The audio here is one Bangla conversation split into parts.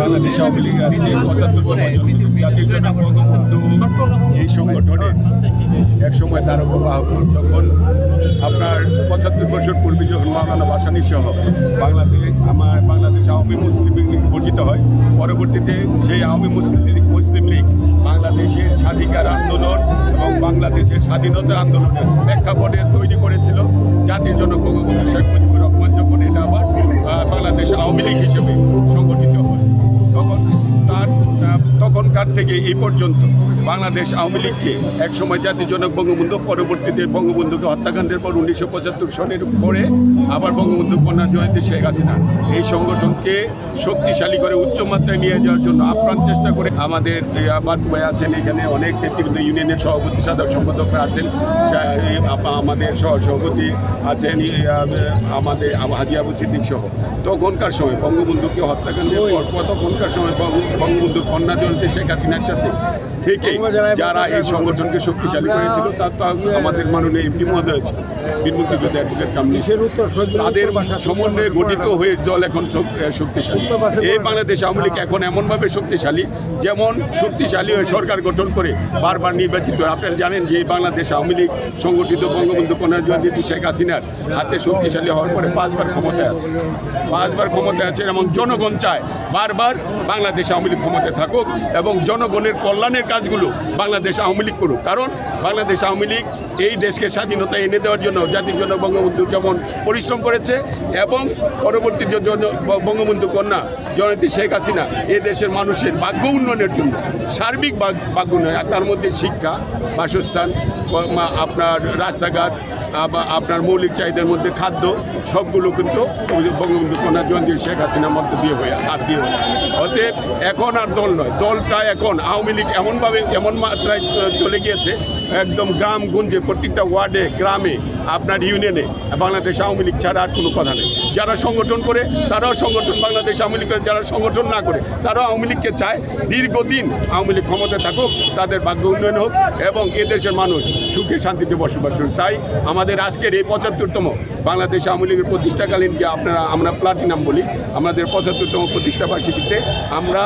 বাংলাদেশ আওয়ামী লীগ আজকে পঁচাত্তর জাতির জনক এই সংগঠনে এক সময় তার বাহক যখন আপনার পঁচাত্তর বছর পূর্বে যখন মাওলানা বাসানি সহ বাংলাদেশ, আমার বাংলাদেশ আওয়ামী মুসলিম লীগ গঠিত হয়, পরবর্তীতে সেই আওয়ামী মুসলিম লীগ মুসলিম লীগ বাংলাদেশের স্বাধিকার আন্দোলন এবং বাংলাদেশের স্বাধীনতা আন্দোলনের প্রেক্ষাপটে তৈরি করেছিল। জাতির বঙ্গবন্ধু শেখ মুজিবুর রহমান তখনকার থেকে এই পর্যন্ত বাংলাদেশ আওয়ামী লীগকে একসময় জাতির জনক বঙ্গবন্ধু, পরবর্তীতে বঙ্গবন্ধুকে হত্যাকাণ্ডের পর উনিশশো পঁচাত্তর সনের পরে আবার বঙ্গবন্ধু কন্যা জয়ন্তী শেখ হাসিনা। এই সংগঠনকে শক্তিশালী করে উচ্চ উচ্চমাত্রায় নিয়ে যাওয়ার জন্য আপ্রাণ চেষ্টা করে আমাদের এই ভাই আছেন এখানে, অনেক নেতৃবৃন্দ ইউনিয়নের সভাপতি, সাধারণ সম্পাদকরা আছেন আমাদের সহ সভাপতি আছেন আমাদের হাজি আবু সিদ্দিক সহ। তখনকার সময়? বঙ্গবন্ধুকে হত্যাকাণ্ডের পর তখনকার সময় বঙ্গবন্ধুর কন্যা জয়ন্তী শেখ হাসিনার সাথে? থেকে যারা এই সংগঠনকে শক্তিশালী করেছিল তার তো আমাদের মাননীয় এমপি মহোদয় ছিল বীর মুক্তিযোদ্ধা অ্যাডভোকেট উত্তর সৈয়দুল তাদের সমন্বয়ে গঠিত হয়ে দল এখন শক- শক্তিশালী। এই বাংলাদেশ আওয়ামী লীগ এখন এমনভাবে শক্তিশালী যেমন শক্তিশালী হয়ে সরকার গঠন করে বারবার নির্বাচিত। আপনারা জানেন যে এই বাংলাদেশ আওয়ামী লীগ সংগঠিত বঙ্গবন্ধু কন্যা জয়ন্তী শেখ হাসিনার হাতে শক্তিশালী হওয়ার পরে পাঁচবার ক্ষমতায় আছে। পাঁচবার ক্ষমতায় আছে এবং জনগণ চায় বারবার বাংলাদেশ আওয়ামী লীগ ক্ষমতায় থাকুক এবং জনগণের কল্যাণের কাজগুলো বাংলাদেশ আওয়ামী লীগ করুক। কারণ বাংলাদেশ আওয়ামী লীগ এই দেশকে স্বাধীনতা এনে দেওয়ার জন্য জাতির জন্য বঙ্গবন্ধু যেমন পরিশ্রম করেছে এবং পরবর্তী জন্য বঙ্গবন্ধু কন্যা জয়ন্তী শেখ হাসিনা এ দেশের মানুষের ভাগ্য উন্নয়নের জন্য সার্বিক ভাগ- ভাগ্য উন্নয়ন তার মধ্যে শিক্ষা, বাসস্থান আপনার রাস্তাঘাট আপনার মৌলিক চাহিদার মধ্যে খাদ্য, সবগুলো কিন্তু বঙ্গবন্ধু কন্যা জয়ন্তী শেখ হাসিনার মধ্যে দিয়ে হয়ে আর দিয়ে হয়ে অতএব এখন আর দল নয়, দলটা এখন আওয়ামী লীগ এমনভাবে এমন মাত্রায় চলে গিয়েছে, একদম গ্রাম গঞ্জে প্রত্যেকটা ওয়ার্ডে, গ্রামে, আপনার ইউনিয়নে, বাংলাদেশ আওয়ামী লীগ ছাড়া আর কোনো কথা নেই। যারা সংগঠন করে, তারাও সংগঠন, বাংলাদেশ আওয়ামী লীগ যারা সংগঠন না করে, তারাও আওয়ামী লীগকে চায় দীর্ঘদিন আওয়ামী লীগ ক্ষমতায় থাকুক, তাদের ভাগ্য উন্নয়ন হোক, এবং এদেশের মানুষ সুখে শান্তিতে বসবাস করুক তাই আমাদের আজকের এই পঁচাত্তরতম বাংলাদেশ আওয়ামী লীগের প্রতিষ্ঠাকালীন যে আপনারা আমরা প্লাটিনাম বলি আমাদের পঁচাত্তরতম প্রতিষ্ঠা বার্ষিকীতে আমরা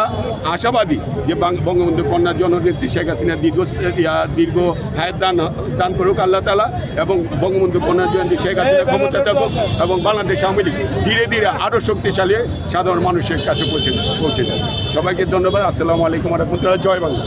আশাবাদী যে বঙ্গবন্ধু কন্যা জননেত্রী শেখ হাসিনা দীর্ঘ দীর্ঘ হায়াত দান দান করুক আল্লাহ তালা এবং বঙ্গবন্ধু কন্যা জয়ন্তী শেখ হাসিনা ক্ষমতা থাকুক এবং বাংলাদেশ আওয়ামী লীগ ধীরে ধীরে আরও শক্তিশালী সাধারণ মানুষের কাছে পৌঁছে পৌঁছে যাবে। সবাইকে ধন্যবাদ। আসসালামু আলাইকুম রহমতুল্লাহ। জয় বাংলা।